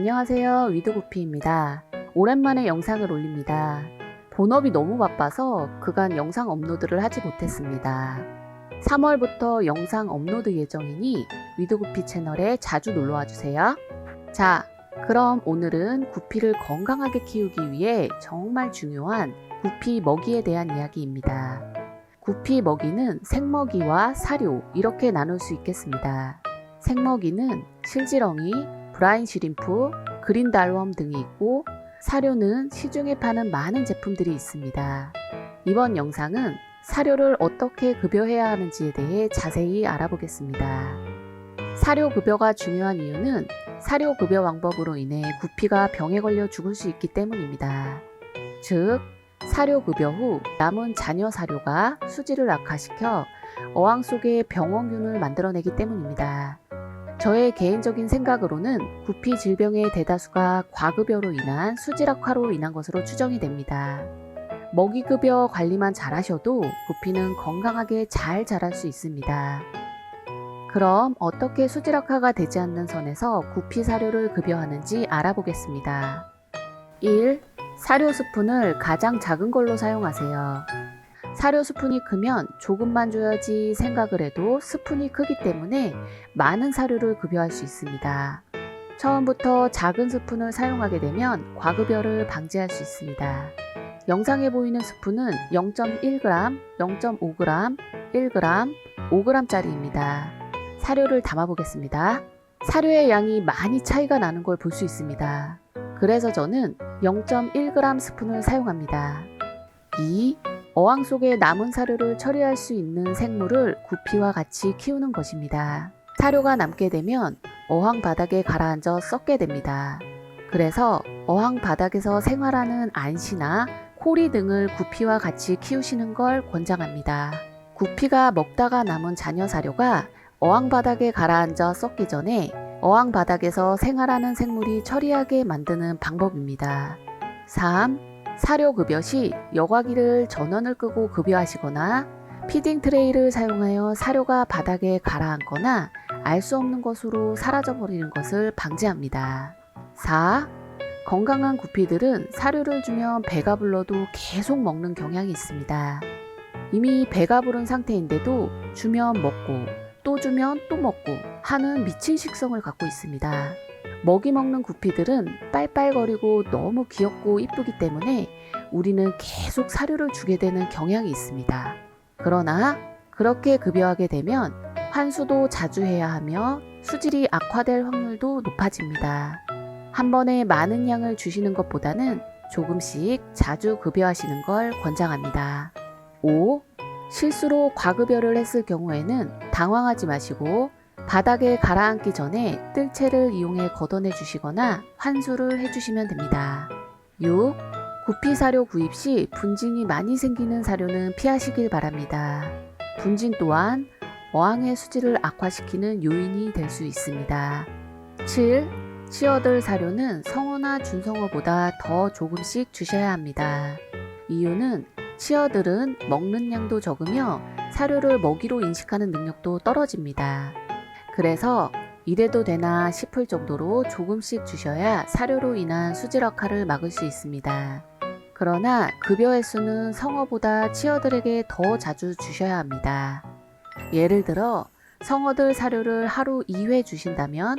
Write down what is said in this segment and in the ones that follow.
안녕하세요. 위드구피입니다. 오랜만에 영상을 올립니다. 본업이 너무 바빠서 그간 영상 업로드를 하지 못했습니다. 3월부터 영상 업로드 예정이니 위드구피 채널에 자주 놀러와 주세요. 자, 그럼 오늘은 구피를 건강하게 키우기 위해 정말 중요한 구피 먹이에 대한 이야기입니다. 구피 먹이는 생먹이와 사료 이렇게 나눌 수 있겠습니다. 생먹이는 실지렁이, 브라인 시림프, 그린 달웜 등이 있고 사료는 시중에 파는 많은 제품들이 있습니다. 이번 영상은 사료를 어떻게 급여해야 하는지에 대해 자세히 알아보겠습니다. 사료 급여가 중요한 이유는 사료 급여 방법으로 인해 구피가 병에 걸려 죽을 수 있기 때문입니다. 즉, 사료 급여 후 남은 잔여 사료가 수질을 악화시켜 어항 속에 병원균을 만들어내기 때문입니다. 저의 개인적인 생각으로는 구피 질병의 대다수가 과급여로 인한 수질 악화로 인한 것으로 추정이 됩니다. 먹이급여 관리만 잘하셔도 구피는 건강하게 잘 자랄 수 있습니다. 그럼 어떻게 수질 악화가 되지 않는 선에서 구피 사료를 급여하는지 알아보겠습니다. 1. 사료 스푼을 가장 작은 걸로 사용하세요. 사료 스푼이 크면 조금만 줘야지 생각을 해도 스푼이 크기 때문에 많은 사료를 급여할 수 있습니다. 처음부터 작은 스푼을 사용하게 되면 과급여를 방지할 수 있습니다. 영상에 보이는 스푼은 0.1g, 0.5g, 1g, 5g짜리입니다. 사료를 담아 보겠습니다. 사료의 양이 많이 차이가 나는 걸 볼 수 있습니다. 그래서 저는 0.1g 스푼을 사용합니다. 2. 어항 속에 남은 사료를 처리할 수 있는 생물을 구피와 같이 키우는 것입니다. 사료가 남게 되면 어항 바닥에 가라앉아 썩게 됩니다. 그래서 어항 바닥에서 생활하는 안시나 코리 등을 구피와 같이 키우시는 걸 권장합니다. 구피가 먹다가 남은 잔여 사료가 어항 바닥에 가라앉아 썩기 전에 어항 바닥에서 생활하는 생물이 처리하게 만드는 방법입니다. 3. 사료 급여 시 여과기를 전원을 끄고 급여하시거나 피딩 트레이를 사용하여 사료가 바닥에 가라앉거나 알 수 없는 것으로 사라져버리는 것을 방지합니다. 4. 건강한 구피들은 사료를 주면 배가 불러도 계속 먹는 경향이 있습니다. 이미 배가 부른 상태인데도 주면 먹고 또 주면 또 먹고 하는 미친 식성을 갖고 있습니다. 먹이 먹는 구피들은 빨빨거리고 너무 귀엽고 이쁘기 때문에 우리는 계속 사료를 주게 되는 경향이 있습니다. 그러나 그렇게 급여하게 되면 환수도 자주 해야 하며 수질이 악화될 확률도 높아집니다. 한 번에 많은 양을 주시는 것보다는 조금씩 자주 급여하시는 걸 권장합니다. 5. 실수로 과급여를 했을 경우에는 당황하지 마시고 바닥에 가라앉기 전에 뜰채를 이용해 걷어내 주시거나 환수를 해주시면 됩니다. 6. 구피 사료 구입 시 분진이 많이 생기는 사료는 피하시길 바랍니다. 분진 또한 어항의 수질을 악화시키는 요인이 될 수 있습니다. 7. 치어들 사료는 성어나 준성어보다 더 조금씩 주셔야 합니다. 이유는 치어들은 먹는 양도 적으며 사료를 먹이로 인식하는 능력도 떨어집니다. 그래서 이래도 되나 싶을 정도로 조금씩 주셔야 사료로 인한 수질 악화를 막을 수 있습니다. 그러나 급여 횟수는 성어보다 치어들에게 더 자주 주셔야 합니다. 예를 들어 성어들 사료를 하루 2회 주신다면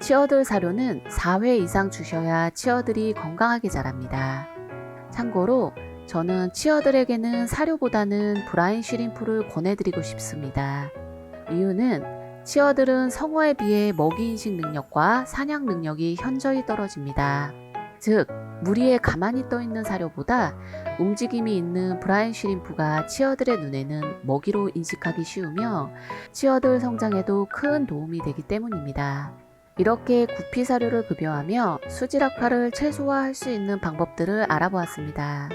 치어들 사료는 4회 이상 주셔야 치어들이 건강하게 자랍니다. 참고로 저는 치어들에게는 사료보다는 브라인 쉬림프를 권해드리고 싶습니다. 이유는 치어들은 성어에 비해 먹이 인식 능력과 사냥 능력이 현저히 떨어집니다. 즉, 물 위에 가만히 떠 있는 사료보다 움직임이 있는 브라인 쉬림프가 치어들의 눈에는 먹이로 인식하기 쉬우며 치어들 성장에도 큰 도움이 되기 때문입니다. 이렇게 구피 사료를 급여하며 수질 악화를 최소화할 수 있는 방법들을 알아보았습니다.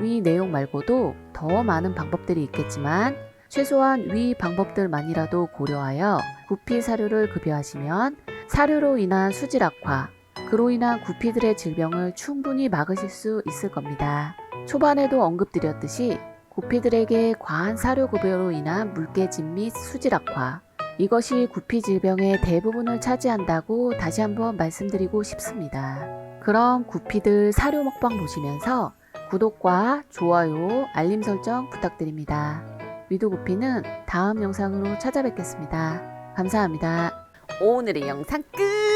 위 내용 말고도 더 많은 방법들이 있겠지만 최소한 위 방법들만이라도 고려하여 구피 사료를 급여하시면 사료로 인한 수질 악화, 그로 인한 구피들의 질병을 충분히 막으실 수 있을 겁니다. 초반에도 언급드렸듯이 구피들에게 과한 사료 급여로 인한 물개진 및 수질 악화, 이것이 구피 질병의 대부분을 차지한다고 다시 한번 말씀드리고 싶습니다. 그럼 구피들 사료 먹방 보시면서 구독과 좋아요, 알림 설정 부탁드립니다. 위도고피는 다음 영상으로 찾아뵙겠습니다. 감사합니다. 오늘의 영상 끝!